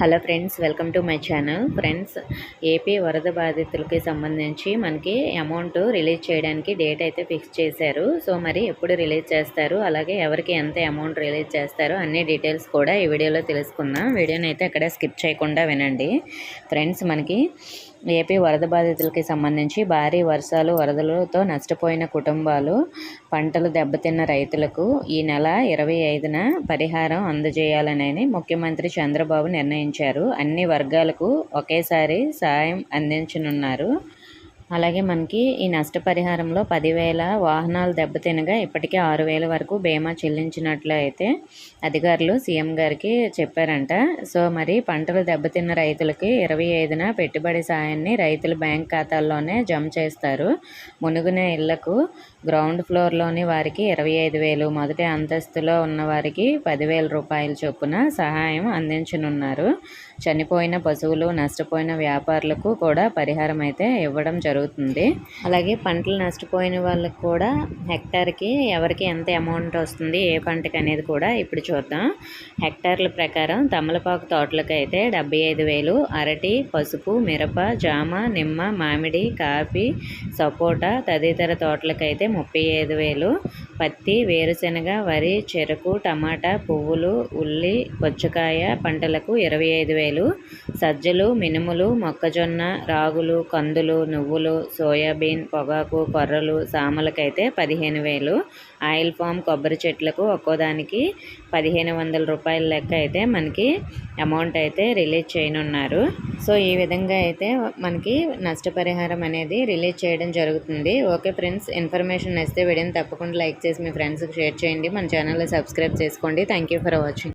Hello friends welcome to my channel. Friends AP వరద బాధితులకి సంబంధించి మనకి అమౌంట్ రిలీజ్ చేయడానికి డేట్ అయితే ఫిక్స్ చేశారు. సో మరి ఎప్పుడు రిలీజ్ చేస్తారు? అలాగే ఎవరికి ఎంత అమౌంట్ రిలీజ్ చేస్తారు? అన్ని డీటెయిల్స్ కూడా ఈ వీడియోలో తెలుసుకుందాం. వీడియోని అయితే అక్కడ స్కిప్ చేయకుండా వినండి. ఫ్రెండ్స్ మనకి ఏపీ వరద బాధితులకి సంబంధించి భారీ వర్షాలు వరదలతో నష్టపోయిన కుటుంబాలు పంటలు దెబ్బతిన్న రైతులకు ఈ నెల ఇరవై ఐదున పరిహారం అందజేయాలని ముఖ్యమంత్రి చంద్రబాబు నిర్ణయించారు. అన్ని వర్గాలకు ఒకేసారి సాయం అందించనున్నారు. అలాగే మనకి ఈ నష్టపరిహారంలో పదివేల వాహనాలు దెబ్బతినగా ఇప్పటికే ఆరు వేల వరకు బీమా చెల్లించినట్లు అయితే అధికారులు సీఎం గారికి చెప్పారంట. సో మరి పంటలు దెబ్బతిన్న రైతులకి ఇరవై ఐదున పెట్టుబడి సాయాన్ని రైతుల బ్యాంక్ ఖాతాల్లోనే జమ చేస్తారు. మునుగున ఇళ్ళకు గ్రౌండ్ ఫ్లోర్లోని వారికి ఇరవై ఐదు వేలు మొదటి అంతస్తులో ఉన్న వారికి పదివేల రూపాయల చొప్పున సహాయం అందించనున్నారు. చనిపోయిన పశువులు నష్టపోయిన వ్యాపారులకు కూడా పరిహారం అయితే ఇవ్వడం జరుగుతుంది. అలాగే పంటలు నష్టపోయిన వాళ్ళకు కూడా హెక్టార్కి ఎవరికి ఎంత అమౌంట్ వస్తుంది ఏ పంటకి అనేది కూడా ఇప్పుడు చూద్దాం. హెక్టార్ల ప్రకారం తమలపాకు తోటలకు అయితే డెబ్బై ఐదు వేలు అరటి పసుపు మిరప జామ నిమ్మ మామిడి కాఫీ సపోటా తదితర తోటలకైతే ముప్పై ఐదు వేలు పత్తి వేరుశెనగ వరి చెరకు టమాటా పువ్వులు ఉల్లి పుచ్చకాయ పంటలకు ఇరవై ఐదు వేలు. సజ్జలు మినుములు మొక్కజొన్న రాగులు కందులు నువ్వులు సోయాబీన్ పొగాకు కొర్రలు సామలకైతే పదిహేను వేలు. ఆయిల్ ఫామ్ కొబ్బరి చెట్లకు ఒక్కోదానికి పదిహేను వందల రూపాయల లెక్క అయితే మనకి అమౌంట్ అయితే రిలీజ్ చేయనున్నారు. సో ఈ విధంగా అయితే మనకి నష్టపరిహారం అనేది రిలీజ్ చేయడం జరుగుతుంది. ఓకే ఫ్రెండ్స్ ఇన్ఫర్మేషన్ ఇస్తే వీడియోని తప్పకుండా లైక్ చేసి మీ ఫ్రెండ్స్కి షేర్ చేయండి. మన ఛానల్ని సబ్స్క్రైబ్ చేసుకోండి. Thank you for watching.